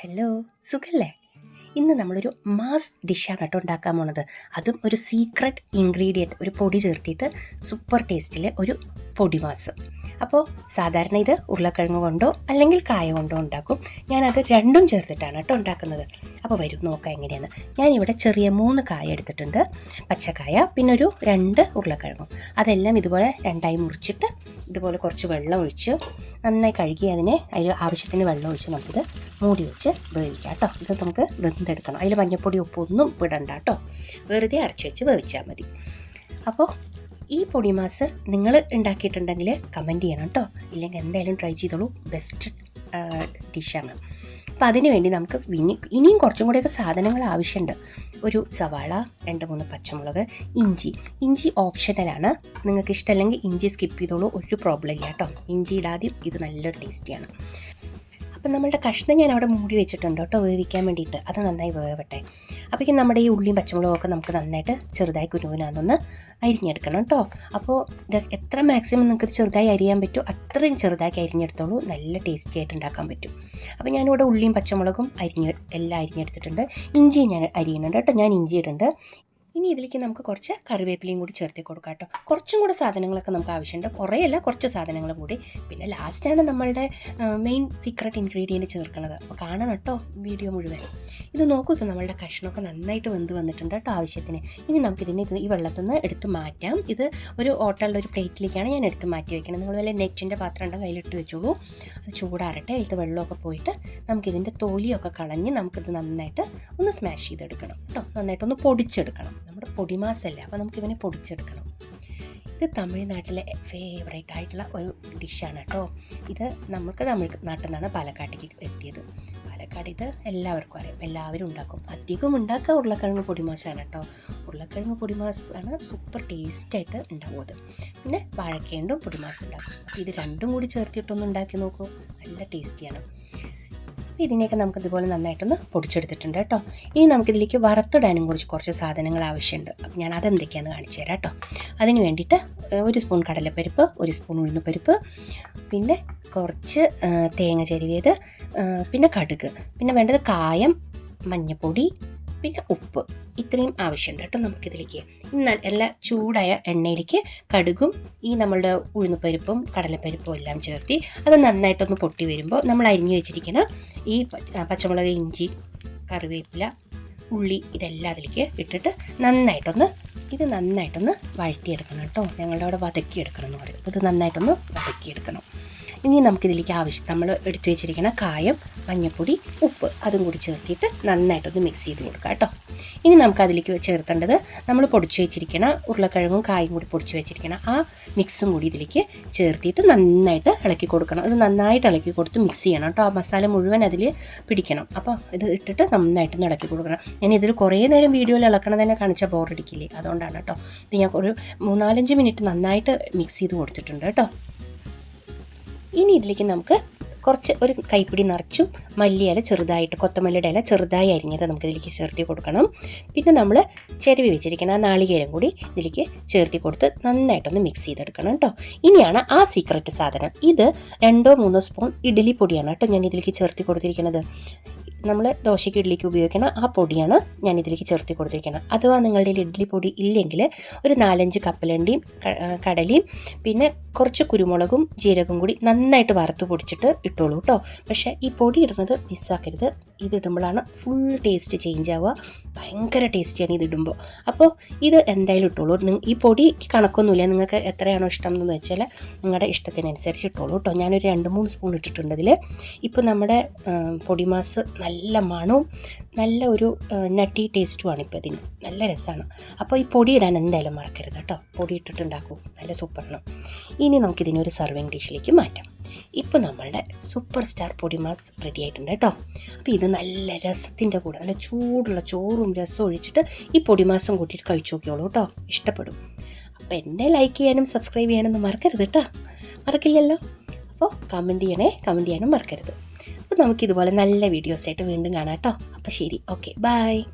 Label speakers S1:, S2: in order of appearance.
S1: Hello സുഖല്ലേ? ഇന്ന് നമ്മളൊരു മാസ് ഡിഷാണ് കേട്ടോ ഉണ്ടാക്കാൻ പോണത്. അതും ഒരു സീക്രട്ട് ഇൻഗ്രീഡിയന്റ് ഒരു പൊടി ചേർത്തിട്ട് സൂപ്പർ ടേസ്റ്റിലെ ഒരു പൊടി മാസ് അപ്പോൾ സാധാരണ ഇത് ഉരുളക്കിഴങ്ങ് കൊണ്ടോ അല്ലെങ്കിൽ കായ കൊണ്ടോ ഉണ്ടാക്കും. ഞാനത് രണ്ടും ചേർത്തിട്ടാണ് കേട്ടോ ഉണ്ടാക്കുന്നത്. അപ്പോൾ വരും നോക്കാം എങ്ങനെയാണ്. ഞാനിവിടെ ചെറിയ മൂന്ന് കായ എടുത്തിട്ടുണ്ട്. പച്ചക്കായ പിന്നെ ഒരു രണ്ട് ഉരുളക്കിഴങ്ങും. അതെല്ലാം ഇതുപോലെ രണ്ടായി മുറിച്ചിട്ട് ഇതുപോലെ കുറച്ച് വെള്ളം ഒഴിച്ച് നന്നായി കഴുകി അതിനെ അതിൽ ആവശ്യത്തിന് വെള്ളം ഒഴിച്ച് നമുക്കിത് മൂടി വെച്ച് വേവിക്കാം കേട്ടോ. ഇത് നമുക്ക് വെന്തെടുക്കണം. അതിൽ മഞ്ഞപ്പൊടി ഉപ്പൊന്നും വിടണ്ട കേട്ടോ. വെറുതെ അടച്ചു വെച്ച് വേവിച്ചാൽ മതി. അപ്പോൾ ഈ പൊടി മാസ് നിങ്ങൾ ഉണ്ടാക്കിയിട്ടുണ്ടെങ്കിൽ കമന്റ് ചെയ്യണം കേട്ടോ. ഇല്ലെങ്കിൽ എന്തായാലും ട്രൈ ചെയ്തോളൂ. ബെസ്റ്റ് ഡിഷാണ്. അപ്പോൾ അതിന് വേണ്ടി നമുക്ക് ഇനി ഇനിയും കുറച്ചും കൂടെയൊക്കെ സാധനങ്ങൾ ആവശ്യമുണ്ട്. ഒരു സവാള രണ്ട് മൂന്ന് പച്ചമുളക് ഇഞ്ചി. ഇഞ്ചി ഓപ്ഷണലാണ് നിങ്ങൾക്ക് ഇഷ്ടമല്ലെങ്കിൽ ഇഞ്ചി സ്കിപ്പ് ചെയ്തോളൂ. ഒരു പ്രോബ്ലം ഇല്ല കേട്ടോ. ഇഞ്ചി ഇടാതെയും ഇത് നല്ലൊരു ടേസ്റ്റിയാണ്. അപ്പം നമ്മളുടെ കഷ്ണം ഞാൻ അവിടെ മൂടി വെച്ചിട്ടുണ്ട് കേട്ടോ വേവിക്കാൻ വേണ്ടിയിട്ട്. അത് നന്നായി വേവട്ടെ. അപ്പോഴേക്കും നമ്മുടെ ഈ ഉള്ളിയും പച്ചമുളകും ഒക്കെ നമുക്ക് നന്നായിട്ട് ചെറുതായി കുരുവിനാന്നൊന്ന് അരിഞ്ഞെടുക്കണം കേട്ടോ. അപ്പോൾ ഇത് എത്ര മാക്സിമം നിങ്ങൾക്ക് ചെറുതായി അരിയാൻ പറ്റുമോ അത്രയും ചെറുതാക്കി അരിഞ്ഞെടുത്തോളൂ. നല്ല ടേസ്റ്റി ആയിട്ട് ഉണ്ടാക്കാൻ പറ്റും. അപ്പോൾ ഞാനിവിടെ ഉള്ളിയും പച്ചമുളകും അരിഞ്ഞ് എല്ലാം അരിഞ്ഞെടുത്തിട്ടുണ്ട്. ഇഞ്ചിയും ഞാൻ അരിയുന്നുണ്ട് കേട്ടോ. ഞാൻ ഇഞ്ചി ഇടുന്നുണ്ട്. ഇനി ഇതിലേക്ക് നമുക്ക് കുറച്ച് കറിവേപ്പിലയും കൂടി ചേർത്തി കൊടുക്കാം കേട്ടോ. കുറച്ചും കൂടെ സാധനങ്ങളൊക്കെ നമുക്ക് ആവശ്യമുണ്ട്. കുറേയല്ല കുറച്ച് സാധനങ്ങൾ കൂടി. പിന്നെ ലാസ്റ്റാണ് നമ്മളുടെ മെയിൻ സീക്രട്ട് ഇൻഗ്രീഡിയന്റ് ചേർക്കുന്നത്. അപ്പോൾ കാണണം കേട്ടോ വീഡിയോ മുഴുവൻ. ഇത് നോക്കൂ ഇപ്പോൾ നമ്മളുടെ കഷ്ണമൊക്കെ നന്നായിട്ട് വെന്ത് വന്നിട്ടുണ്ട് കേട്ടോ ആവശ്യത്തിന്. ഇനി നമുക്കിതിനെ ഈ വെള്ളത്തിൽ നിന്ന് എടുത്ത് മാറ്റാം. ഇത് ഒരു ഹോട്ടലിന്റെ ഒരു പ്ലേറ്റിലേക്കാണ് ഞാൻ എടുത്ത് മാറ്റി വയ്ക്കുന്നത് നിങ്ങൾ വല്ല നെറ്റിന്റെ പാത്രം ഉണ്ടെങ്കിൽ അതിലിട്ട് വെച്ചോളൂ. അത് ചൂടാറട്ടെ അതിലത്തെ വെള്ളമൊക്കെ പോയിട്ട് നമുക്കിതിന്റെ തോലിയൊക്കെ കളഞ്ഞ് നമുക്കിത് നന്നായിട്ട് ഒന്ന് സ്മാഷ് ചെയ്തെടുക്കണം കേട്ടോ. നന്നായിട്ടൊന്ന് പൊടിച്ചെടുക്കണം. നമ്മുടെ പൊടിമാസല്ലേ അപ്പോൾ നമുക്കിവനെ പൊടിച്ചെടുക്കണം. ഇത് തമിഴ്നാട്ടിലെ ഫേവറേറ്റ് ആയിട്ടുള്ള ഒരു ഡിഷാണ് കേട്ടോ. ഇത് നമുക്ക് തമിഴ് നാട്ടിൽ നിന്നാണ് പാലക്കാട്ടേക്ക് എത്തിയത്. പാലക്കാട് ഇത് എല്ലാവർക്കും അറിയാം എല്ലാവരും ഉണ്ടാക്കും. അധികം ഉണ്ടാക്കുക ഉരുളക്കിഴങ്ങ് പൊടിമാസാണ് കേട്ടോ. ഉരുളക്കിഴങ്ങ് പൊടിമാസാണ് സൂപ്പർ ടേസ്റ്റായിട്ട് ഉണ്ടാവുന്നത് പിന്നെ വാഴക്കേണ്ടും പൊടിമാസം ഉണ്ടാക്കും. ഇത് രണ്ടും കൂടി ചേർത്തിട്ടൊന്ന് ഉണ്ടാക്കി നോക്കൂ. നല്ല ടേസ്റ്റിയാണ് അപ്പോൾ ഇതിനെയൊക്കെ നമുക്ക് ഇതുപോലെ നന്നായിട്ടൊന്ന് പൊടിച്ചെടുത്തിട്ടുണ്ട് കേട്ടോ. ഇനി നമുക്കിതിലേക്ക് വറുത്തിടാനും കുറച്ച് കുറച്ച് സാധനങ്ങൾ ആവശ്യമുണ്ട്. അപ്പോൾ ഞാൻ അതെന്തൊക്കെയാണെന്ന് കാണിച്ചു തരാം കേട്ടോ. അതിന് വേണ്ടിയിട്ട് ഒരു സ്പൂൺ കടലപ്പരിപ്പ് ഒരു സ്പൂൺ ഉഴുന്നുപരിപ്പ് പിന്നെ കുറച്ച് തേങ്ങ ചെരുവിയത് പിന്നെ കടുക് പിന്നെ വേണ്ടത് കായം മഞ്ഞൾപ്പൊടി പിന്നെ ഉപ്പ് ഇത്രയും ആവശ്യമുണ്ട് കേട്ടോ നമുക്കിതിലേക്ക്. എല്ലാ ചൂടായ എണ്ണയിലേക്ക് കടുകും ഈ നമ്മളുടെ ഉഴുന്നുപരിപ്പും കടലപ്പരിപ്പും എല്ലാം ചേർത്തി അത് നന്നായിട്ടൊന്ന് പൊട്ടി വരുമ്പോൾ നമ്മൾ അരിഞ്ഞു വെച്ചിരിക്കുന്ന ഈ പച്ചമുളക് ഇഞ്ചി കറിവേപ്പില ഉള്ളി ഇതെല്ലാം അതിലേക്ക് ഇട്ടിട്ട് നന്നായിട്ടൊന്ന് ഇത് നന്നായിട്ടൊന്ന് വഴറ്റിയെടുക്കണം കേട്ടോ. ഞങ്ങളുടെ അവിടെ വതക്കിയെടുക്കണം എന്ന് പറയും. ഇത് നന്നായിട്ടൊന്ന് വതക്കിയെടുക്കണം. ഇനി നമുക്കിതിലേക്ക് ആവശ്യം നമ്മൾ എടുത്തു വെച്ചിരിക്കുന്ന കായം മഞ്ഞൾപ്പൊടി ഉപ്പ് അതും കൂടി ചേർത്തിട്ട് നന്നായിട്ടൊന്ന് മിക്സ് ചെയ്ത് കൊടുക്കാം കേട്ടോ. ഇനി നമുക്ക് അതിലേക്ക് ചേർക്കേണ്ടത് നമ്മൾ പൊടിച്ചു വെച്ചിരിക്കുന്ന ഉരുളക്കിഴങ്ങും കായും കൂടി പൊടിച്ചു വെച്ചിരിക്കുന്ന ആ മിക്സും കൂടി ഇതിലേക്ക് ചേർത്തിട്ട് നന്നായിട്ട് ഇളക്കി കൊടുക്കണം. ഇത് നന്നായിട്ട് ഇളക്കി കൊടുത്ത് മിക്സ് ചെയ്യണം കേട്ടോ. ആ മസാല മുഴുവൻ അതിൽ പിടിക്കണം. അപ്പോൾ ഇത് ഇട്ടിട്ട് നന്നായിട്ട് ഇളക്കി കൊടുക്കണം. ഞാൻ ഇതിൽ കുറേ നേരം വീഡിയോയിൽ ഇളക്കണം തന്നെ കാണിച്ചാൽ ബോറടിക്കില്ലേ അതുകൊണ്ടാണ് കേട്ടോ. ഇത് ഞാൻ ഒരു മൂന്നാലഞ്ച് മിനിറ്റ് നന്നായിട്ട് മിക്സ് ചെയ്ത് കൊടുത്തിട്ടുണ്ട് കേട്ടോ. ഇനി ഇതിലേക്ക് നമുക്ക് കുറച്ച് ഒരു കൈപ്പിടി നിറച്ചും മല്ലിയില ചെറുതായിട്ട് കൊത്തമല്ലിയുടെ ഇല ചെറുതായി അരിഞ്ഞത് നമുക്ക് ഇതിലേക്ക് ചേർത്തി കൊടുക്കണം. പിന്നെ നമ്മൾ ചെരുവി വെച്ചിരിക്കണം ആ നാളികേരം കൂടി ഇതിലേക്ക് ചേർത്തി കൊടുത്ത് നന്നായിട്ടൊന്ന് മിക്സ് ചെയ്തെടുക്കണം കേട്ടോ. ഇനിയാണ് ആ സീക്രട്ട് സാധനം. ഇത് രണ്ടോ മൂന്നോ സ്പൂൺ ഇഡ്ഡലി പൊടിയാണ് കേട്ടോ ഞാൻ ഇതിലേക്ക് ചേർത്തി കൊടുത്തിരിക്കുന്നത്. നമ്മൾ ദോശയ്ക്ക് ഇഡ്ഡലിക്ക് ഉപയോഗിക്കുന്ന ആ പൊടിയാണ് ഞാൻ ഇതിലേക്ക് ചേർത്തി കൊടുത്തിരിക്കുന്നത്. അഥവാ നിങ്ങളുടെ ഇഡ്ഡലി പൊടി ഇല്ലെങ്കിൽ ഒരു നാലഞ്ച് കപ്പലണ്ടിയും കടലയും പിന്നെ കുറച്ച് കുരുമുളകും ജീരകം കൂടി നന്നായിട്ട് വറുത്ത് പൊടിച്ചിട്ട് ഇട്ടോളൂ കേട്ടോ പക്ഷേ ഈ പൊടി ഇടുന്നത് മിസ്സാക്കരുത് ഇതിടുമ്പോഴാണ് ഫുൾ ടേസ്റ്റ് ചേഞ്ച് ആവുക. ഭയങ്കര ടേസ്റ്റിയാണ് ഇതിടുമ്പോൾ. അപ്പോൾ ഇത് എന്തായാലും ഇട്ടോളൂ. ഈ പൊടി കണക്കൊന്നുമില്ല. നിങ്ങൾക്ക് എത്രയാണോ ഇഷ്ടം എന്ന് വെച്ചാൽ നിങ്ങളുടെ ഇഷ്ടത്തിനനുസരിച്ച് ഇട്ടോളൂ കേട്ടോ. ഞാനൊരു രണ്ട് മൂന്ന് സ്പൂൺ ഇട്ടിട്ടുണ്ട് ഇതിൽ ഇപ്പോൾ നമ്മുടെ പൊടി മാസ് നല്ല മണവും നല്ല ഒരു നട്ടി ടേസ്റ്റുമാണ് ഇപ്പോൾ ഇതിന്. നല്ല രസമാണ് അപ്പോൾ ഈ പൊടി ഇടാൻ എന്തായാലും മറക്കരുത് കേട്ടോ. പൊടി ഇട്ടിട്ടുണ്ടാക്കൂ. നല്ല സൂപ്പറാണ് ഇനി നമുക്കിതിനൊരു സർവിങ് ഡിഷിലേക്ക് മാറ്റാം. ഇപ്പോൾ നമ്മളുടെ സൂപ്പർ സ്റ്റാർ പൊടിമാസ് റെഡി ആയിട്ടുണ്ട് കേട്ടോ. അപ്പോൾ ഇത് നല്ല രസത്തിന്റെ കൂടെ നല്ല ചൂടുള്ള ചോറും രസവും ഒഴിച്ചിട്ട് ഈ പൊടിമാസം കൂട്ടിയിട്ട് കഴിച്ചു നോക്കിയോളൂ കേട്ടോ. ഇഷ്ടപ്പെടും. അപ്പോൾ എന്നെ ലൈക്ക് ചെയ്യാനും സബ്സ്ക്രൈബ് ചെയ്യാനൊന്നും മറക്കരുത് കേട്ടോ. മറക്കില്ലല്ലോ? അപ്പോൾ കമന്റ് ചെയ്യണേ കമന്റ് ചെയ്യാനും മറക്കരുത്. അപ്പോൾ നമുക്കിതുപോലെ നല്ല വീഡിയോസായിട്ട് വീണ്ടും കാണാം കേട്ടോ. അപ്പോൾ ശരി ഓക്കെ ബൈ